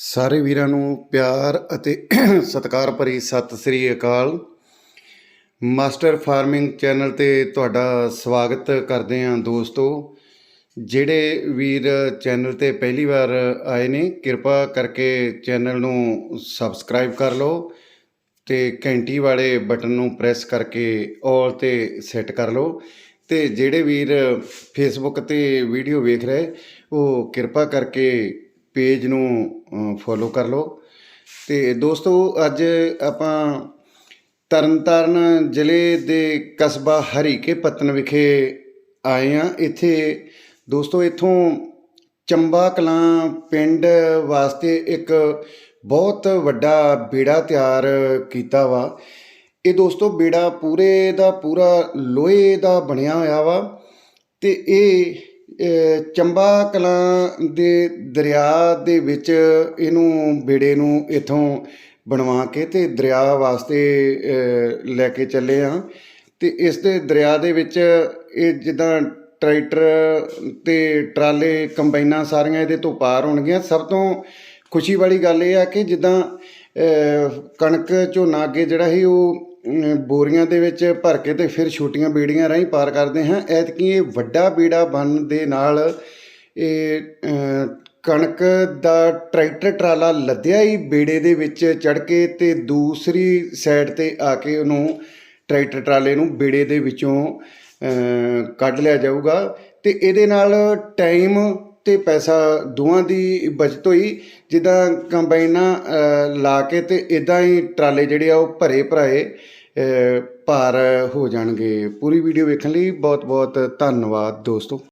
ਸਾਰੇ ਵੀਰਾਂ ਨੂੰ ਪਿਆਰ ਅਤੇ ਸਤਿਕਾਰ ਭਰੀ ਸਤਿ ਸ੍ਰੀ ਅਕਾਲ। ਮਾਸਟਰ ਫਾਰਮਿੰਗ ਚੈਨਲ ਤੇ ਤੁਹਾਡਾ ਸਵਾਗਤ ਕਰਦੇ ਹਾਂ ਦੋਸਤੋ। ਜਿਹੜੇ ਵੀਰ ਚੈਨਲ ਤੇ ਪਹਿਲੀ ਵਾਰ ਆਏ ਨੇ, ਕਿਰਪਾ ਕਰਕੇ ਚੈਨਲ ਨੂੰ ਸਬਸਕ੍ਰਾਈਬ ਕਰ ਲਓ ਤੇ ਘੰਟੀ ਵਾਲੇ ਬਟਨ ਨੂੰ ਪ੍ਰੈਸ ਕਰਕੇ ਆਲ ਤੇ ਸੈੱਟ ਕਰ ਲਓ। ਤੇ ਜਿਹੜੇ ਵੀਰ ਫੇਸਬੁੱਕ ਤੇ ਵੀਡੀਓ ਵੇਖ ਰਹੇ, ਉਹ ਕਿਰਪਾ ਕਰਕੇ ਪੇਜ ਨੂੰ ਫੋਲੋ ਕਰ ਲਓ। ਤੇ ਦੋਸਤੋ, ਅੱਜ ਆਪਾਂ ਤਰਨਤਾਰਨ ਜ਼ਿਲ੍ਹੇ ਦੇ ਕਸਬਾ ਹਰੀਕੇ ਪੱਤਨ ਵਿਖੇ ਆਏ ਆ ਇੱਥੇ ਦੋਸਤੋ, ਇੱਥੋਂ ਚੰਬਾ ਕਲਾਂ ਪਿੰਡ ਵਾਸਤੇ ਇੱਕ ਬਹੁਤ ਵੱਡਾ ਬੇੜਾ ਤਿਆਰ ਕੀਤਾ ਵਾ। ਇਹ ਦੋਸਤੋ, ਬੇੜਾ ਪੂਰੇ ਦਾ ਪੂਰਾ ਲੋਹੇ ਦਾ ਬਣਿਆ ਹੋਇਆ ਵਾ ਤੇ ਇਹ ਚੰਬਾ ਕਲਾਂ ਦੇ ਦਰਿਆ ਦੇ ਵਿੱਚ ਇਹਨੂੰ ਬੇੜੇ ਨੂੰ ਇੱਥੋਂ ਬਣਵਾ ਕੇ ਤੇ ਦਰਿਆ ਵਾਸਤੇ ਲੈ ਕੇ ਚੱਲੇ ਆ। ਤੇ ਇਸ ਦੇ ਦਰਿਆ ਦੇ ਵਿੱਚ ਇਹ ਜਿੱਦਾਂ ਟਰੈਕਟਰ ਤੇ ਟਰਾਲੇ, ਕੰਬਾਈਨਾਂ ਸਾਰੀਆਂ ਇਹਦੇ ਤੋਂ ਪਾਰ ਹੋਣਗੀਆਂ। ਸਭ ਤੋਂ ਖੁਸ਼ੀ ਵਾਲੀ ਗੱਲ ਇਹ ਆ ਕਿ ਜਿੱਦਾਂ ਕਣਕ, ਝੋਨਾ ਅੱਗੇ ਜਿਹੜਾ ਸੀ ਉਹ ਬੋਰੀਆਂ ਦੇ ਵਿੱਚ ਭਰ ਕੇ ਤੇ ਫਿਰ ਛੋਟੀਆਂ ਬੇੜੀਆਂ ਰਾਹੀਂ ਪਾਰ ਕਰਦੇ ਹਾਂ। ਐਤਕੀ ਇਹ ਵੱਡਾ ਬੇੜਾ ਬਣਨ ਦੇ ਨਾਲ ਇਹ ਕਣਕ ਦਾ ਟਰੈਕਟਰ ਟਰਾਲਾ ਲੱਦਿਆ ਹੀ ਬੇੜੇ ਦੇ ਵਿੱਚ ਚੜ ਕੇ ਤੇ ਦੂਸਰੀ ਸਾਈਡ ਤੇ ਆ ਕੇ ਉਹਨੂੰ ਟਰੈਕਟਰ ਟਰਾਲੇ ਨੂੰ ਬੇੜੇ ਦੇ ਵਿੱਚੋਂ ਕੱਢ ਲਿਆ ਜਾਊਗਾ। ਤੇ ਇਹਦੇ ਨਾਲ ਟਾਈਮ ਤੇ ਪੈਸਾ ਦੋਵਾਂ ਦੀ ਬਚਤ ਹੋਈ, ਜਿੱਦਾਂ ਕੰਬਾਈਨਾਂ ਲਾ ਕੇ ਤੇ ਇਦਾਂ ਹੀ ਟਰਾਲੇ ਜਿਹੜੇ ਆ ਉਹ ਭਰੇ ਭਰਾਏ ਭਾਰ ਹੋ ਜਾਣਗੇ। ਪੂਰੀ ਵੀਡੀਓ ਵੇਖਣ ਲਈ ਬਹੁਤ ਬਹੁਤ ਧੰਨਵਾਦ ਦੋਸਤੋ।